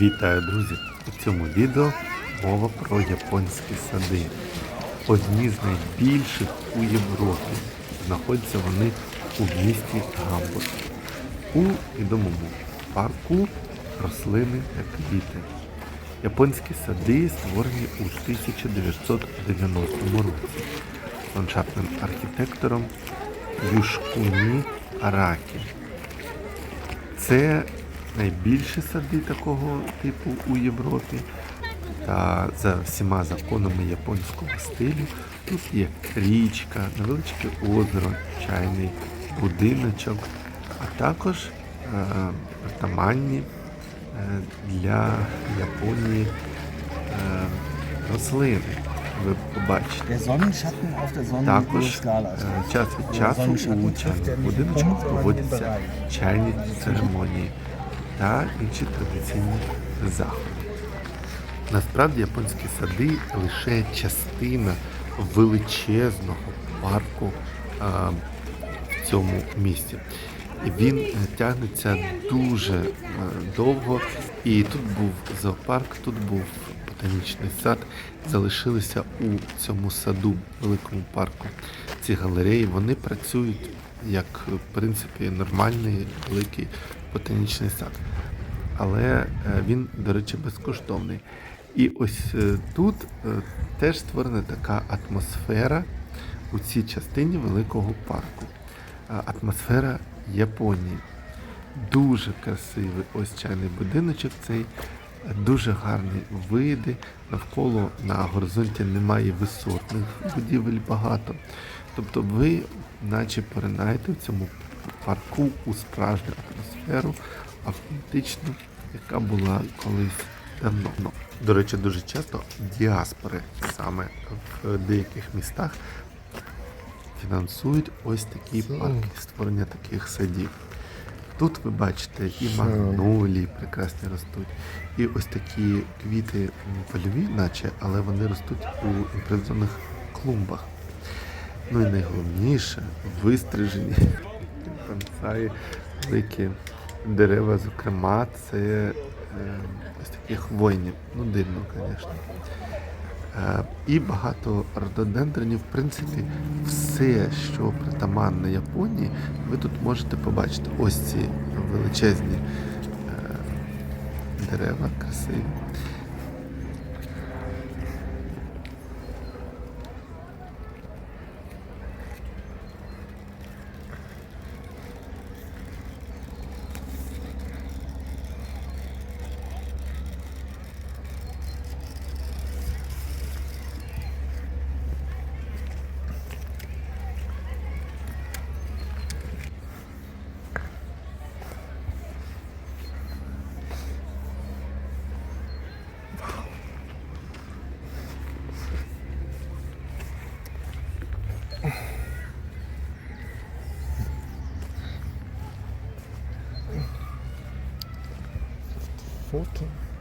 Вітаю, друзі! У цьому відео мова про японські сади. Одні з найбільших у Європі. Знаходяться вони у місті Гамбург. У відомому парку рослини та квіти. Японські сади створені у 1990 році ландшафтним архітектором Юшкуні Аракі. Це найбільші сади такого типу у Європі. Та за всіма законами японського стилю тут є річка, невеличке озеро, чайний будиночок, а також е, притаманні е, для Японії е, рослини. Ви побачите. Також е, час від часу у чайних будиночках проводяться чайні церемонії та інші традиційні заходи. Насправді японські сади лише частина величезного парку а, в цьому місті. Він е, тягнеться дуже е, довго. І тут був зоопарк, тут був ботанічний сад. Залишилися у цьому саду, великому парку. Ці галереї вони працюють як в принципі нормальний великий ботанічний сад. Але е, він, до речі, безкоштовний. І ось е, тут е, теж створена така атмосфера у цій частині великого парку. Атмосфера Японії. Дуже красивий ось чайний будиночок цей, дуже гарні види. Навколо на горизонті немає висотних будівель багато. Тобто ви наче поринаєте в цьому парку у справжню атмосферу, автентичну, яка була колись давно. До речі, дуже часто діаспори саме в деяких містах фінансують ось такі парки, створення таких садів. Тут ви бачите і магнолії прекрасні ростуть, і ось такі квіти польові, наче, але вони ростуть у імпровізованих клумбах. Ну і найголовніше вистрижені бонсаї, великі дерева, зокрема, це е, ось такі хвойні. Ну, дивно, звісно. Е, І багато рододендронів, в принципі, все, що притаманне Японії, ви тут можете побачити. Ось ці величезні е, дерева, красиві. Foto.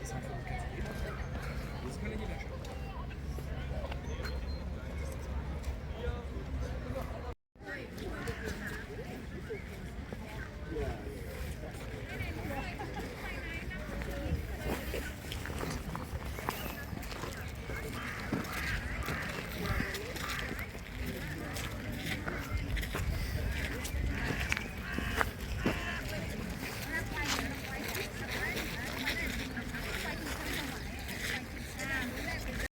Das kann ich nicht mehr schaffen.